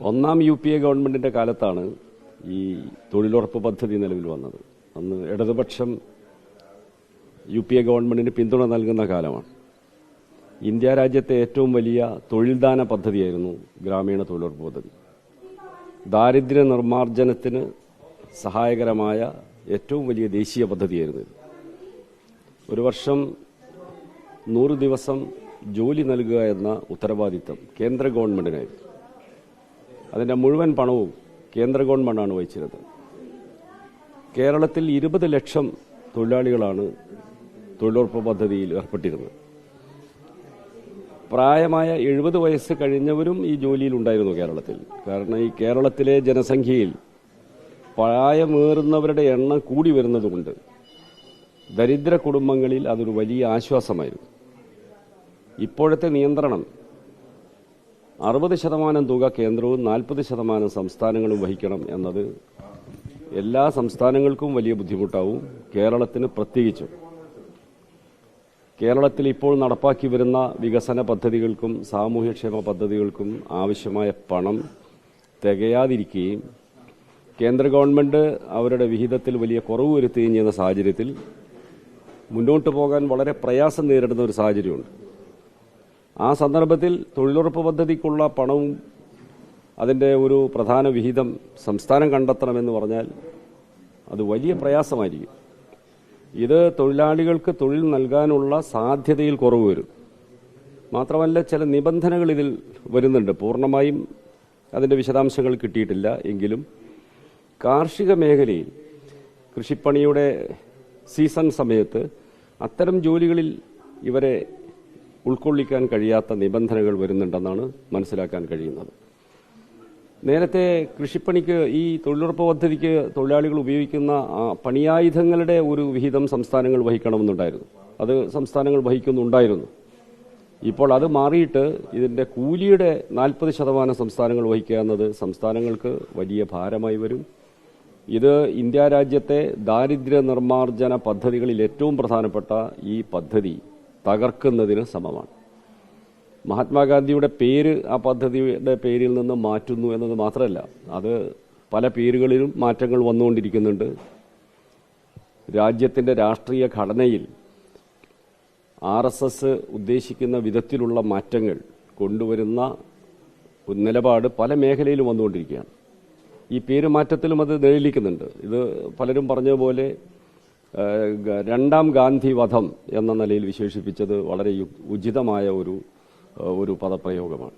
ഒന്നാം U P A ഗവൺമെന്റിന്റെ കാലത്താണ് ഈ തൊഴിലുറപ്പ് പദ്ധതി നിലവിൽ വന്നത്. അന്ന് ഇടതുപക്ഷം യു പി എ ഗവൺമെന്റിന് പിന്തുണ നൽകുന്ന കാലമാണ്. ഇന്ത്യ രാജ്യത്തെ ഏറ്റവും വലിയ തൊഴിൽദാന പദ്ധതിയായിരുന്നു ഗ്രാമീണ തൊഴിലുറപ്പ് പദ്ധതി. ദാരിദ്ര്യ നിർമ്മാർജനത്തിന് സഹായകരമായ ഏറ്റവും വലിയ ദേശീയ പദ്ധതിയായിരുന്നു ഒരു വർഷം നൂറ് ദിവസം ജോലി നൽകുക എന്ന ഉത്തരവാദിത്തം കേന്ദ്ര ഗവൺമെന്റിനായിരുന്നു. അതിന്റെ മുഴുവൻ പണവും കേന്ദ്ര ഗവൺമെന്റാണ് വഹിച്ചിരുന്നത്. കേരളത്തിൽ ഇരുപത് ലക്ഷം തൊഴിലാളികളാണ് തൊഴിലുറപ്പ് പദ്ധതിയിൽ ഏർപ്പെട്ടിരുന്നത്. പ്രായമായ എഴുപത് വയസ്സ് കഴിഞ്ഞവരും ഈ ജോലിയിൽ ഉണ്ടായിരുന്നു കേരളത്തിൽ. കാരണം ഈ കേരളത്തിലെ ജനസംഖ്യയിൽ പ്രായമേറുന്നവരുടെ എണ്ണം കൂടി വരുന്നതുകൊണ്ട് ദരിദ്ര കുടുംബങ്ങളിൽ അതൊരു വലിയ ആശ്വാസമായിരുന്നു. ഇപ്പോഴത്തെ നിയന്ത്രണം അറുപത് ശതമാനം തുക കേന്ദ്രവും നാൽപ്പത് ശതമാനം സംസ്ഥാനങ്ങളും വഹിക്കണം എന്നത് എല്ലാ സംസ്ഥാനങ്ങൾക്കും വലിയ ബുദ്ധിമുട്ടാവും. കേരളത്തിന് പ്രത്യേകിച്ചും. കേരളത്തിൽ ഇപ്പോൾ നടപ്പാക്കി വരുന്ന വികസന പദ്ധതികൾക്കും സാമൂഹ്യക്ഷേമ പദ്ധതികൾക്കും ആവശ്യമായ പണം തികയാതിരിക്കുകയും കേന്ദ്ര ഗവൺമെന്റ് അവരുടെ വിഹിതത്തിൽ വലിയ കുറവ് വരുത്തുകയും ചെയ്യുന്ന സാഹചര്യത്തിൽ മുന്നോട്ട് പോകാൻ വളരെ പ്രയാസം നേരിടുന്ന ഒരു സാഹചര്യമുണ്ട്. ആ സന്ദർഭത്തിൽ തൊഴിലുറപ്പ് പദ്ധതിക്കുള്ള പണവും അതിന്റെ ഒരു പ്രധാന വിഹിതം സംസ്ഥാനം കണ്ടെത്തണമെന്ന് പറഞ്ഞാൽ അത് വലിയ പ്രയാസമായിരിക്കും. ഇത് തൊഴിലാളികൾക്ക് തൊഴിൽ നൽകാനുള്ള സാധ്യതയിൽ കുറവ് വരും. മാത്രമല്ല ചില നിബന്ധനകൾ ഇതിൽ വരുന്നുണ്ട്. പൂർണമായും അതിന്റെ വിശദാംശങ്ങൾ കിട്ടിയിട്ടില്ല എങ്കിലും കാർഷിക മേഖലയിൽ കൃഷിപ്പണിയുടെ സീസൺ സമയത്ത് അത്തരം ജോലികളിൽ ഇവരെ ഉൾക്കൊള്ളിക്കാൻ കഴിയാത്ത നിബന്ധനകൾ വരുന്നുണ്ടെന്നാണ് മനസ്സിലാക്കാൻ കഴിയുന്നത്. നേരത്തെ കൃഷിപ്പണിക്ക് ഈ തൊഴിലുറപ്പ് പദ്ധതിക്ക് തൊഴിലാളികൾ ഉപയോഗിക്കുന്ന പണിയായുധങ്ങളുടെ ഒരു വിഹിതം സംസ്ഥാനങ്ങൾ വഹിക്കണമെന്നുണ്ടായിരുന്നു. അത് സംസ്ഥാനങ്ങൾ വഹിക്കുന്നുണ്ടായിരുന്നു. ഇപ്പോൾ അത് മാറിയിട്ട് ഇതിന്റെ കൂലിയുടെ നാൽപ്പത് ശതമാനം സംസ്ഥാനങ്ങൾ വഹിക്കുക എന്നത് സംസ്ഥാനങ്ങൾക്ക് വലിയ ഭാരമായി വരും. ഇത് ഇന്ത്യ രാജ്യത്തെ ദാരിദ്ര്യ നിർമ്മാർജന പദ്ധതികളിൽ ഏറ്റവും പ്രധാനപ്പെട്ട ഈ പദ്ധതി. തകർക്കുന്നതിന് സമമാണ്. മഹാത്മാഗാന്ധിയുടെ പേര് ആ പദ്ധതിയുടെ പേരിൽ നിന്ന് മാറ്റുന്നു എന്നത് മാത്രമല്ല അത് പല പേരുകളിലും മാറ്റങ്ങൾ വന്നുകൊണ്ടിരിക്കുന്നുണ്ട്. രാജ്യത്തിന്റെ രാഷ്ട്രീയ ഘടനയിൽ ആർ എസ് എസ് ഉദ്ദേശിക്കുന്ന വിധത്തിലുള്ള മാറ്റങ്ങൾ കൊണ്ടുവരുന്ന നിലപാട് പല മേഖലയിലും വന്നുകൊണ്ടിരിക്കുകയാണ്. ഈ പേരുമാറ്റത്തിലും അത് നിഴലിക്കുന്നുണ്ട് ഇത് പലരും പറഞ്ഞതുപോലെ രണ്ടാം ഗാന്ധി വധം എന്ന നിലയിൽ വിശേഷിപ്പിച്ചത് വളരെ ഉചിതമായ ഒരു ഒരു പദപ്രയോഗമാണ്.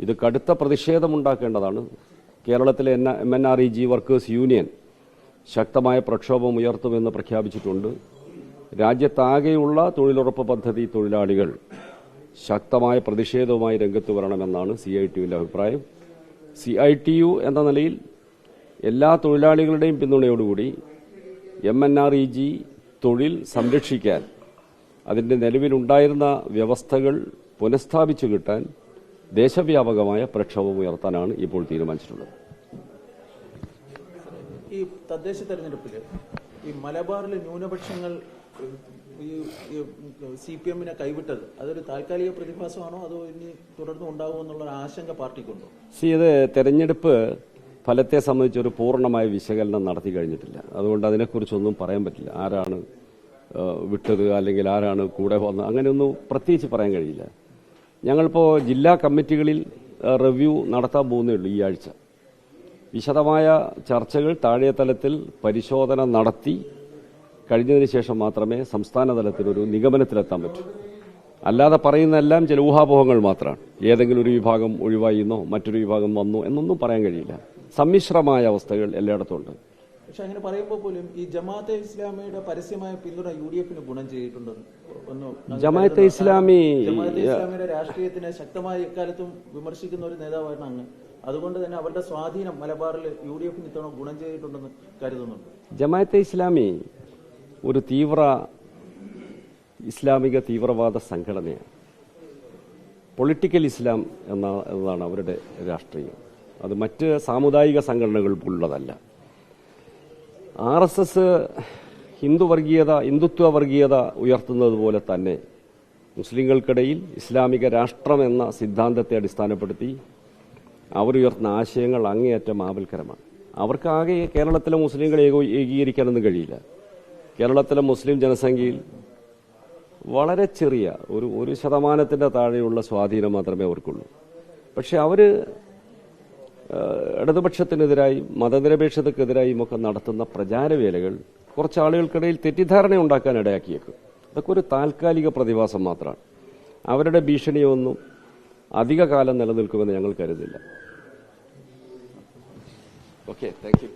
ഇത് കടുത്ത പ്രതിഷേധമുണ്ടാക്കേണ്ടതാണ്. കേരളത്തിലെ N M N R E G workers union ശക്തമായ പ്രക്ഷോഭം ഉയർത്തുമെന്ന് പ്രഖ്യാപിച്ചിട്ടുണ്ട്. രാജ്യത്താകെയുള്ള തൊഴിലുറപ്പ് പദ്ധതി തൊഴിലാളികൾ ശക്തമായ പ്രതിഷേധവുമായി രംഗത്ത് വരണമെന്നാണ് സി ഐ ടിയുവിന്റെ അഭിപ്രായം. സി ഐ ടി യു എന്ന നിലയിൽ എല്ലാ തൊഴിലാളികളുടെയും പിന്തുണയോടുകൂടി M N R E G തൊഴിൽ സംരക്ഷിക്കാൻ അതിന്റെ നിലവിലുണ്ടായിരുന്ന വ്യവസ്ഥകൾ പുനഃസ്ഥാപിച്ചു കിട്ടാൻ ദേശവ്യാപകമായ പ്രക്ഷോഭം ഉയർത്താനാണ് ഇപ്പോൾ തീരുമാനിച്ചിട്ടുള്ളത്. ഈ തദ്ദേശ തെരഞ്ഞെടുപ്പിൽ ഈ മലബാറിലെ ന്യൂനപക്ഷങ്ങൾ സി പി എമ്മിനെ കൈവിട്ടത് അതൊരു താൽക്കാലിക പ്രതിഭാസമാണോ? അതോ ഇനി തുടർന്ന് ഉണ്ടാവുമോ എന്നുള്ള ആശങ്ക പാർട്ടിക്കുണ്ടോ? സി ഇത് തെരഞ്ഞെടുപ്പ് ഫലത്തെ സംബന്ധിച്ച് ഒരു പൂർണമായ വിശകലനം നടത്തി കഴിഞ്ഞിട്ടില്ല. അതുകൊണ്ട് അതിനെക്കുറിച്ചൊന്നും പറയാൻ പറ്റില്ല. ആരാണ് വിട്ടത് അല്ലെങ്കിൽ ആരാണ് കൂടെ വന്നത് അങ്ങനെയൊന്നും പ്രത്യേകിച്ച് പറയാൻ കഴിയില്ല. ഞങ്ങളിപ്പോൾ ജില്ലാ കമ്മിറ്റികളിൽ റിവ്യൂ നടത്താൻ പോകുന്നേ ഉള്ളൂ ഈ ആഴ്ച. വിശദമായ ചർച്ചകൾ താഴെ തലത്തിൽ പരിശോധന നടത്തി കഴിഞ്ഞതിന് ശേഷം മാത്രമേ സംസ്ഥാന തലത്തിലൊരു നിഗമനത്തിലെത്താൻ പറ്റൂ. അല്ലാതെ പറയുന്നതെല്ലാം ചില ഊഹാപോഹങ്ങൾ മാത്രമാണ്. ഏതെങ്കിലും ഒരു വിഭാഗം ഒഴിവായിന്നോ മറ്റൊരു വിഭാഗം വന്നു എന്നൊന്നും പറയാൻ കഴിയില്ല. സമ്മിശ്രമായ അവസ്ഥകൾ എല്ലായിടത്തും ഉണ്ട് പക്ഷെ അങ്ങനെ പറയുമ്പോൾ പോലും ഈ ജമാഅത്തെ ഇസ്ലാമിയുടെ പരസ്യമായ പിന്തുണ യു ഡി എഫിന് ഗുണം ചെയ്തിട്ടുണ്ട് ജമാഅത്തെ ഇസ്ലാമി ജമാഅത്തെ ഇസ്ലാമിയുടെ രാഷ്ട്രീയത്തിനെ ശക്തമായ എക്കാലത്തും വിമർശിക്കുന്ന ഒരു നേതാവാണ് അങ്ങ്. അതുകൊണ്ട് തന്നെ അവരുടെ സ്വാധീനം മലബാറിൽ യു ഡി എഫിന് ഇത്തവണ ഗുണം ചെയ്തിട്ടുണ്ടെന്ന് കരുതുന്നുണ്ട്. ജമാഅത്തെ ഇസ്ലാമി ഒരു തീവ്ര ഇസ്ലാമിക തീവ്രവാദ സംഘടനയാണ്. പൊളിറ്റിക്കൽ ഇസ്ലാം എന്നാണ് എന്നതാണ് അവരുടെ രാഷ്ട്രീയം. അത് മറ്റ് സാമുദായിക സംഘടനകൾ സംഘടനകൾക്കുള്ളതല്ല ആർ എസ് എസ് ഹിന്ദു വർഗീയത ഹിന്ദുത്വ വർഗീയത ഉയർത്തുന്നത് പോലെ തന്നെ മുസ്ലിങ്ങൾക്കിടയിൽ ഇസ്ലാമിക രാഷ്ട്രം എന്ന സിദ്ധാന്തത്തെ അടിസ്ഥാനപ്പെടുത്തി അവരുയർത്തുന്ന ആശയങ്ങൾ അങ്ങേയറ്റം ആപൽക്കരമാണ്. അവർക്കാകെ കേരളത്തിലെ മുസ്ലിങ്ങളെ ഏകോ- ഏകീകരിക്കാനൊന്നും കഴിയില്ല. കേരളത്തിലെ മുസ്ലിം ജനസംഖ്യയിൽ വളരെ ചെറിയ ഒരു ഒരു ശതമാനത്തിന്റെ താഴെയുള്ള സ്വാധീനം മാത്രമേ അവർക്കുള്ളൂ. പക്ഷെ ഏഹ്, ഇടതുപക്ഷത്തിനെതിരായും മതനിരപേക്ഷതക്കെതിരായും ഒക്കെ നടത്തുന്ന പ്രചാരവേലകൾ കുറച്ച് ആളുകൾക്കിടയിൽ തെറ്റിദ്ധാരണ ഉണ്ടാക്കാൻ ഇടയാക്കിയേക്കും അതൊക്കെ ഒരു താൽക്കാലിക പ്രതിഭാസം മാത്രമാണ്. അവരുടെ ഭീഷണിയൊന്നും അധികകാലം നിലനിൽക്കുമെന്ന് ഞങ്ങൾ കരുതില്ല. Okay thank